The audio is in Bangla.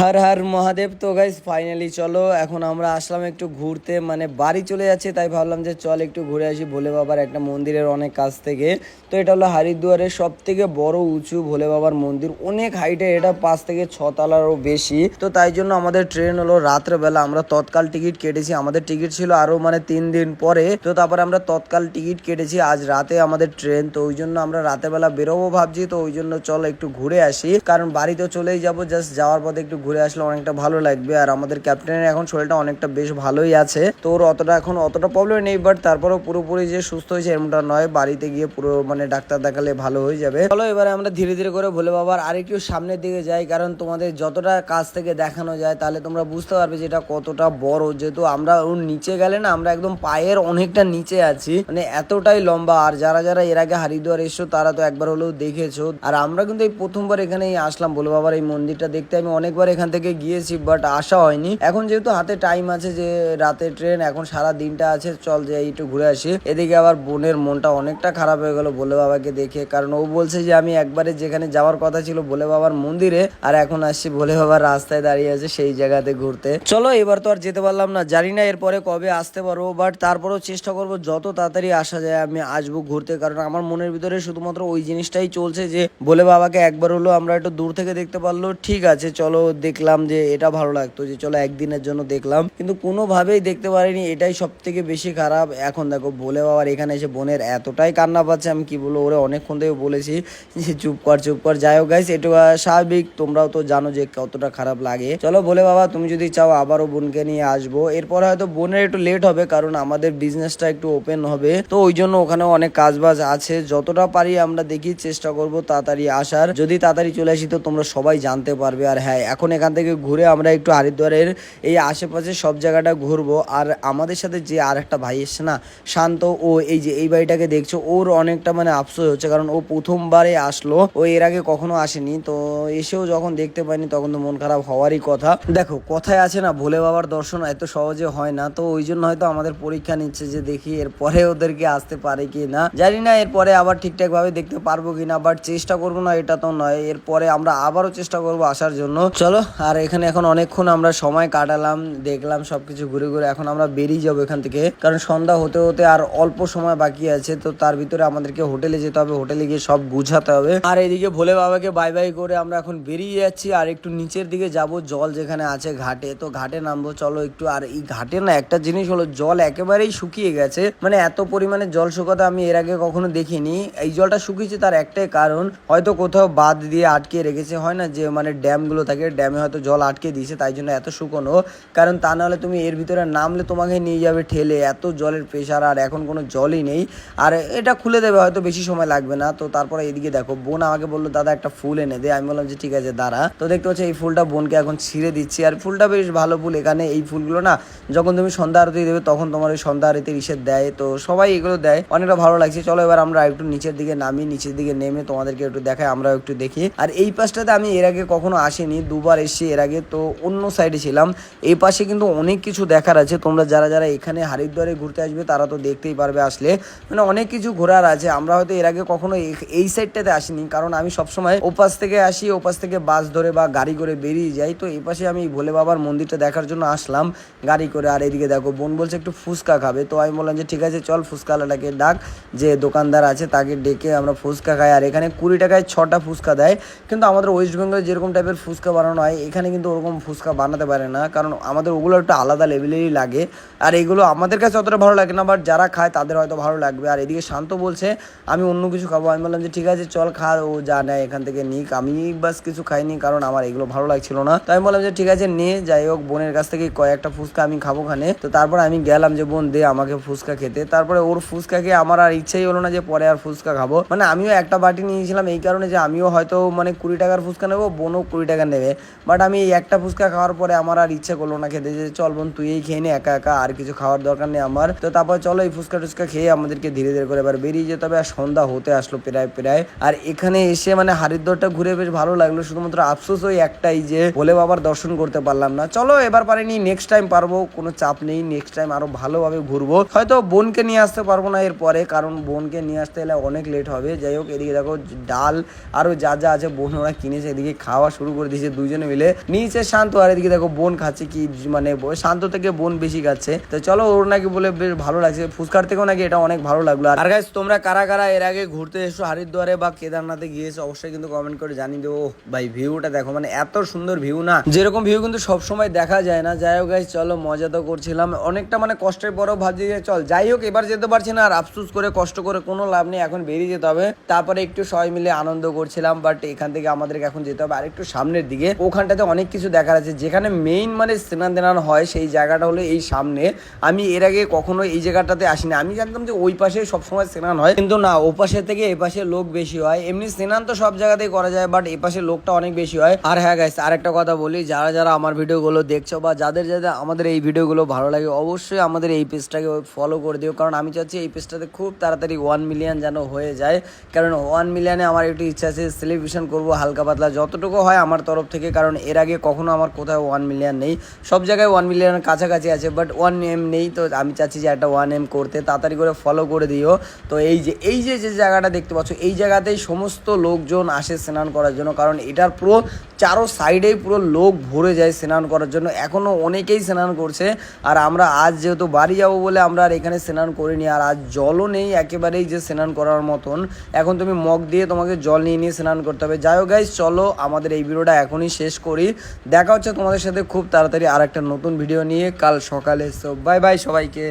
হর হর মহাদেব। তো গাইস ফাইনালি চলো, এখন আমরা আসলাম একটু ঘুরতে। মানে বাড়ি চলে যাচ্ছে, তাই ভাবলাম যে চল একটু ঘুরে আসি ভোলে বাবার একটা মন্দিরের অনেক কাছ থেকে। তো এটা হলো হরিদ্বারের সব থেকে বড় উঁচু ভোলে বাবার মন্দির। অনেক হাইটে এটা পাঁচ থেকে ছ তলারও বেশি। তো তাই জন্য আমাদের ট্রেন হলো রাত্রেবেলা। আমরা তৎকাল টিকিট কেটেছি। আমাদের টিকিট ছিল আরও মানে তিন দিন পরে। তো তারপরে আমরা তৎকাল টিকিট কেটেছি। আজ রাতে আমাদের ট্রেন তো ওই জন্য আমরা রাতের বেলা বেরোবো ভাবছি। তো ওই জন্য চল একটু ঘুরে আসি। কারণ বাড়ি তো চলেই যাব। জাস্ট যাওয়ার পথে একটু ঘুরে আসলে অনেকটা ভালো লাগবে। আর আমাদের ক্যাপ্টেনের এখন শরীরটা অনেকটা বেশ ভালোই আছে। তো ওর অতটা এখন অতটা প্রবলেম নেই বাট তারপরেও পুরোপুরি যে সুস্থ হয়েছে এমনটা নয়। বাড়িতে গিয়ে পুরো মানে ডাক্তার দেখালে ভালো হয়ে যাবে। চলো এবারে আমরা ধীরে ধীরে করে ভোলে বাবার আরেকটু সামনের দিকে যাই, কারণ তোমাদের যতটা কাছ থেকে দেখানো যায়, তাহলে তোমরা বুঝতে পারবে যে এটা কতটা বড়। যেহেতু আমরা ওর নিচে গেলে না, আমরা একদম পায়ের অনেকটা নিচে আছি। মানে এতটাই লম্বা। আর যারা যারা এর আগে হারিদুয়ার এসছো, তারা তো একবার হলেও দেখেছ। আর আমরা কিন্তু এই প্রথমবার এখানেই আসলাম। বলে বাবার এই মন্দিরটা দেখতে আমি অনেকবার এখান থেকে গিয়েছি বাট আসা হয়নি। এখন যেহেতু হাতে টাইম আছে যে রাতে ট্রেন এখন সারা দিনটা আছে, চল যে একটু ঘুরে আসি। এদিকে আবার বোনের মনটা অনেকটা খারাপ হয়ে গেল বলে বাবাকে দেখে, কারণ ও বলছে যে আমি একবারে যেখানে যাওয়ার কথা ছিল বলে বাবার মন্দিরে, আর এখন আসছি বলে বাবার রাস্তায় দাঁড়িয়ে আছে সেই জায়গাতে ঘুরতে। চলো, এবার তো আর যেতে পারলাম না, জানি না এরপরে কবে আসতে পারব বাট তারপরেও চেষ্টা করব যত তাড়াতাড়ি আসা যায় আমি আসব ঘুরতে, কারণ আমার মনের ভিতরে শুধুমাত্র ওই জিনিসটাই চলছে যে বলে বাবাকে একবার হলো আমরা একটু দূর থেকে দেখতে পারল ঠিক আছে, চলো দেখলাম যে এটা ভালো লাগতো, যে চলো একদিনের জন্য দেখলাম। কিন্তু কোনোভাবেই দেখতে পারিনি, এটাই সব থেকে বেশি খারাপ। এখন দেখো বলে বাবার এখানে এসে বোনের এতটাই কান্না পাচ্ছে, আমি কি বলব, ওরে অনেকক্ষণ থেকে বলেছি যে, চুপ কর চুপ কর। যাই হোক গাইস এটা স্বাভাবিক, তোমরাও তো জানো যে কতটা খারাপ লাগে। চলো বলে বাবা, তুমি যদি চাও আবারও বোনকে নিয়ে আসব। এরপর হয়তো বোনের একটু লেট হবে, কারণ আমাদের বিজনেসটা একটু ওপেন হবে। তো ওই জন্য ওখানে অনেক কাজ বাজ আছে। যতটা পারি আমরা দেখি, চেষ্টা করব তাড়াতাড়ি আসার। যদি তাড়াতাড়ি চলে আসি, তো তোমরা সবাই জানতে পারবে। আর হ্যাঁ এখন এখান থেকে ঘুরে আমরা একটু হরিদ্বারের এই আশেপাশে সব জায়গাটা ঘুরবো। আর আমাদের সাথে যে আর একটা ভাই এসছে না, শান্ত, ও এই যে এই বাড়িটাকে দেখছ, ওর অনেকটা মানে আফসোস হচ্ছে। কারণ ও প্রথমবারে আসলো, ও এর আগে কখনো আসেনি। তো এসেও যখন দেখতে পাইনি, তখন তো মন খারাপ হওয়ারই কথা। দেখো, কথায় আছে না, ভোলে বাবার দর্শন এত সহজে হয় না। তো ওই জন্য হয়তো আমাদের পরীক্ষা নিচ্ছে যে দেখি এরপরে ওদেরকে আসতে পারে কি না। জানি না এরপরে আবার ঠিকঠাক ভাবে দেখতে পারব কিনা বাট চেষ্টা করব না, এটা তো নয়। এরপরে আমরা আবারও চেষ্টা করব আসার জন্য। চলো আর এখানে এখন অনেকক্ষণ আমরা সময় কাটালাম, দেখলাম সবকিছু ঘুরে ঘুরে, এখন আমরা বেরিয়ে যাব এখান থেকে। কারণ সন্ধ্যা হতে হতে আর অল্প সময় বাকি আছে, তো তার ভিতরে আমাদেরকে হোটেলে যেতে হবে, হোটেলে গিয়ে সব গুছাতে হবে। আর এদিকে ভোলে বাবাকে বাই বাই করে আমরা এখন বেরিয়ে যাচ্ছি, আর একটু নিচের দিকে যাব, জল যেখানে আছে ঘাটে। তো ঘাটে নামবো, চলো একটু, আর এই ঘাটে না একটা জিনিস হলো, জল একেবারেই শুকিয়ে গেছে। মানে এত পরিমাণে জল শুকাতে আমি এর আগে কখনো দেখিনি। এই জলটা শুকিয়েছে তার একটাই কারণ, হয়তো কোথাও বাদ দিয়ে আটকে রেখেছে, হয় না যে মানে ড্যামগুলো থাকে ড্যামে হয়তো জল আটকে দিয়েছে, তাই জন্য এত শুকনো। কারণ তা নাহলে তুমি এর ভিতরে নামলে তোমাকে নিয়ে যাবে ঠেলে। এত জলের প্রেশার আর এখন কোনো জলই নেই। আর এটা খুলে দেবে, হয়তো বেশি সময় লাগবে না। তো তারপরে এদিকে দেখো, বোন আমাকে বলল, দাদা, একটা ফুল এনে দে। আমি বললাম যে, ঠিক আছে, দাঁড়া। তো দেখতে পাচ্ছি, এই ফুলটা বোনকে এখন ছিঁড়ে দিচ্ছি। আর ফুলটা বেশ ভালো ফুল। এখানে এই ফুলগুলো না, যখন তুমি সন্ধ্যা আরতি দেবে, তখন তোমার ওই সন্ধ্যা আরতির ইসের দেয়। তো সবাই এগুলো দেয়। অনেকটা ভালো লাগছে। চলো এবার আমরা একটু নিচের দিকে নামি, নিচের দিকে নেমে তোমাদেরকে একটু দেখাই, আমরাও একটু দেখি। আর এই পাশটাতে আমি এর আগে কখনো আসিনি। দুবার এসেছি এর আগে তো অন্য সাইডে ছিলাম। এই পাশে কিন্তু অনেক কিছু দেখার আছে। তোমরা যারা যারা এখানে হরিদ্বারে ঘুরতে আসবে, তারা তো দেখতেই পারবে আসলে। মানে অনেক কিছু ঘোরার আছে। আমরা হয়তো এর আগে কখনো এই- সাইডটাতে আসিনি। কারণ আমি সবসময় ওপাশ থেকে আসি, ওপাশ থেকে বাস ধরে বা গাড়ি করে বেরিয়ে যাই। তো এই পাশে আমি ভোলে বাবার মন্দিরটা দেখার জন্য আসলাম গাড়ি করে। আর এদিকে দেখো, বোন বলছে একটু ফুচকা খাবে। তো আমি বললাম যে, ঠিক আছে, চল ফুচকাওয়ালাটাকে ডাক। যে দোকানদার আছে, তাকে ডেকে আমরা ফুচকা খাই। আর এখানে কুড়ি টাকায় ছটা ফুচকা দেয়। কিন্তু আমাদের ওয়েস্ট বেঙ্গলে যেরকম টাইপের ফুচকা বানানো হয় এখানে কিন্তু ওরকম ফুচকা বানাতে পারে না, কারণ আমাদের ওগুলো একটা আলাদা লেভেলেরই লাগে। আর এগুলো আমাদের কাছে অতটা ভালো লাগে না বাট যারা খায় তাদের হয়তো ভালো লাগবে। আর এদিকে শান্ত বলছে, আমি অন্য কিছু খাব। আমি বললাম যে, ঠিক আছে, চল খা। ও যা নেয় এখান থেকে নিক। আমি বাস কিছু খাইনি, কারণ আমার এগুলো ভালো লাগছিল না। তো আমি বললাম যে, ঠিক আছে, নে, যাই হোক, বোনের কাছ থেকে কয়েকটা ফুচকা আমি খাব খানে তো তারপর আমি গেলাম যে, বোন, দে আমাকে ফুচকা খেতে। তারপরে ওর ফুচকা খেয়ে আমার আর ইচ্ছাই হলো না যে, পরে আর ফুচকা খাব। মানে আমিও একটা বাটি নিয়েছিলাম এই কারণে যে, আমিও হয়তো মানে কুড়ি টাকার ফুচকা নেব, বোনও কুড়ি টাকা নেবে। বাট আমি এই একটা ফুচকা খাওয়ার পরে আমার আর ইচ্ছে করল না খেতে, যে চল বোন, তুই এই খেয়ে নে, একা একা আর কিছু খাওয়ার দরকার নেই আমার। তো তারপর চলো এই ফুচকা টুচকা খেয়ে আমাদেরকে ধীরে ধীরে করে এবার বেরিয়ে যেতে হবে, আর সন্ধ্যা হতে আসলো প্রায় প্রায়। আর এখানে এসে মানে হারিদ্বারটা ঘুরে বেশ ভালো লাগল, শুধুমাত্র আফসোস ওই একটাই যে ভোলে বাবার দর্শন করতে পারলাম না। চলো এবার পারিনি নেক্সট টাইম পারব, কোনো চাপ নেই নেক্সট টাইম আরও ভালোভাবে ঘুরবো। হয়তো বোনকে নিয়ে আসতে পারব না এরপরে কারণ বোনকে নিয়ে আসতে গেলে অনেক লেট হবে। যাই হোক, এদিকে দেখো ডাল, আরও যা যা আছে, বোন ওরা কিনেছে, এদিকে খাওয়া শুরু করে দিয়েছে, দুজনে মিলে। নিচে শান্ত, আর এদিকে দেখো বোন খাচ্ছে কি মানে শান্ত থেকে বোন বেশি খাচ্ছে। তো চলো ওর নাকি বলে বেশ ভালো লাগছে। ফুচকার থেকেও নাকি এটা অনেক ভালো লাগল। আর গাইস তোমরা কারা কারা এর আগে ঘুরতে এসো হরিদ্বারে বা কেদারনাথে গিয়েছো, অবশ্যই কিন্তু কমেন্ট করে জানিয়ে দেবো। ভাই ভিউটা দেখো মানে এত সুন্দর ভিউ না। যেরকম ভিউ কিন্তু সব সময় দেখা যায় না। যাই হোক গাইস চলো মজা তো করছিলাম। অনেকটা মানে কষ্টের পরেও ভাবছি যে চল, যাই হোক, এবার যেতে পারছি না। আর আফসোস করে, কষ্ট করে কোনো লাভ নেই, এখন বেরিয়ে যেতে হবে। তারপরে একটু সবাই মিলে আনন্দ করছিলাম বাট এখান থেকে আমাদেরকে এখন যেতে হবে আর একটু সামনের দিকে। ওখানটাতে অনেক কিছু দেখার আছে। যেখানে মেইন মানে স্নান দেনান হয়, সেই জায়গাটা হলো এই সামনে। আমি এর আগে কখনো এই জায়গাটাতে আসিনি। আমি জানতাম যে ওই পাশে সবসময় স্নান হয়। কিন্তু না, ও পাশে থেকে এ পাশে লোক বেশি হয়। এমনি স্নান তো সব জায়গাতেই করা যায় বাট এ পাশে লোকটা অনেক বেশি হয়। আর হ্যাঁ গাইস আর একটা কথা বলি, যারা যারা আমার ভিডিওগুলো দেখছ বা যাদের যাদের আমাদের এই ভিডিওগুলো ভালো লাগে, অবশ্যই আমাদের এই পেজটাকে ফলো করে দিও। কারণ আমি চাচ্ছি এই পেজটাতে খুব তাড়াতাড়ি ওয়ান মিলিয়ন যেন হয়ে যায়। কারণ ওয়ান মিলিয়নে আমার একটু ইচ্ছা আছে সেলিব্রেশন করব হালকা পাতলা, যতটুকু হয় আমার তরফ থেকে। কারণ এর আগে কখনো আমার কোথাও ওয়ান মিলিয়ন নেই। সব জায়গায় ওয়ান মিলিয়নের কাছাকাছি আছে বাট ওয়ান এম নেই, তো আমি চাচ্ছি যে একটা ওয়ান এম করতে, তাড়াতাড়ি করে ফলো করে দিও। তো এই যে এই যে যে জায়গাটা দেখতে পাচ্ছ, এই জায়গাতেই সমস্ত লোকজন আসে স্নান করার জন্য, কারণ এটার পুরো চারো সাইডেই পুরো লোক ভরে যায় স্নান করার জন্য। এখনও অনেকেই স্নান করছে, আর আমরা আজ যেহেতু বাড়ি যাব বলে আমরা আর এখানে স্নান করিনি, আর আজ জলও নেই একেবারেই যে স্নান করার মতন। এখন তুমি মগ দিয়ে তোমাকে জল নিয়ে নিয়ে স্নান করতে হবে। যাই হোক গাইজ চলো আমাদের এই ভিডিওটা এখনই শেষ করি। দেখা হচ্ছে তোমাদের সাথে খুব তাড়াতাড়ি আর একটা নতুন ভিডিও নিয়ে। কাল সকালে সো বাই বাই সবাইকে।